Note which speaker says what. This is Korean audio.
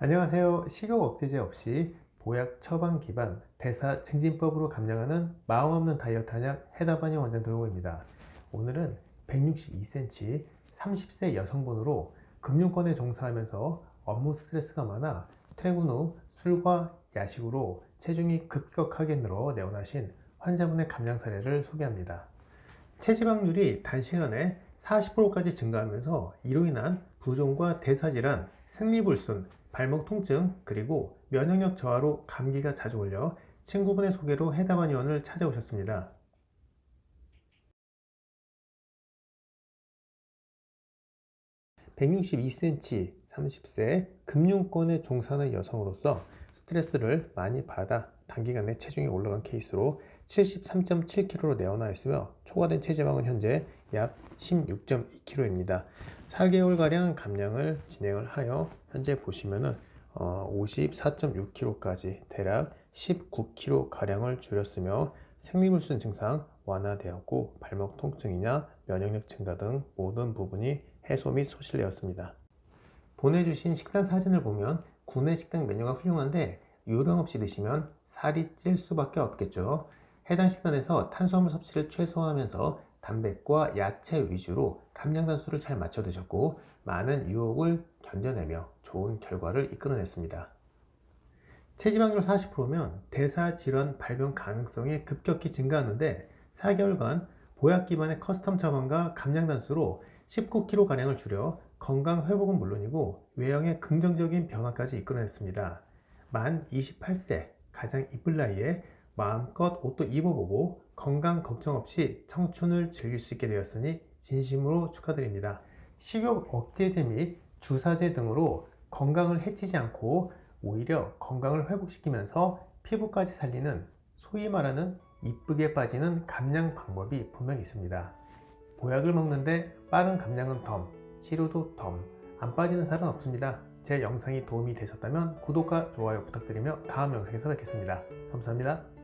Speaker 1: 안녕하세요. 식욕 억제제 없이 보약 처방 기반 대사 증진법으로 감량하는 마음 없는 다이어트 한약 해답한의 원장 도용호입니다. 오늘은 162cm 30세 여성분으로 금융권에 종사하면서 업무 스트레스가 많아 퇴근 후 술과 야식으로 체중이 급격하게 늘어 내원하신 환자분의 감량 사례를 소개합니다. 체지방률이 단시간에 40%까지 증가하면서 이로 인한 부종과 대사질환, 생리불순, 발목 통증, 그리고 면역력 저하로 감기가 자주 걸려 친구분의 소개로 해담한 의원을 찾아오셨습니다. (162cm) (30세) 금융권에 종사하는 여성으로서 스트레스를 많이 받아 단기간에 체중이 올라간 케이스로 73.7kg로 내원하였으며 초과된 체지방은 현재 약 16.2kg입니다. 4개월가량 감량을 진행을 하여 현재 보시면은 어, 54.6kg까지 대략 19kg가량을 줄였으며 생리불순 증상 완화되었고 발목 통증이나 면역력 증가 등 모든 부분이 해소 및 소실되었습니다. 보내주신 식단 사진을 보면 구내 식당 메뉴가 훌륭한데 요령 없이 드시면 살이 찔 수밖에 없겠죠. 해당 식단에서 탄수화물 섭취를 최소화하면서 단백과 야채 위주로 감량 단수를 잘 맞춰 드셨고 많은 유혹을 견뎌내며 좋은 결과를 이끌어냈습니다. 체지방률 40%면 대사 질환 발병 가능성이 급격히 증가하는데 4개월간 보약 기반의 커스텀 처방과 감량 단수로 19kg 가량을 줄여 건강 회복은 물론이고 외형의 긍정적인 변화까지 이끌어냈습니다. 만 28세 가장 이쁠 나이에 마음껏 옷도 입어보고 건강 걱정 없이 청춘을 즐길 수 있게 되었으니 진심으로 축하드립니다. 식욕 억제제 및 주사제 등으로 건강을 해치지 않고 오히려 건강을 회복시키면서 피부까지 살리는 소위 말하는 이쁘게 빠지는 감량 방법이 분명 있습니다. 보약을 먹는데 빠른 감량은 덤, 치료도 덤, 안 빠지는 살은 없습니다. 제 영상이 도움이 되셨다면 구독과 좋아요 부탁드리며 다음 영상에서 뵙겠습니다. 감사합니다.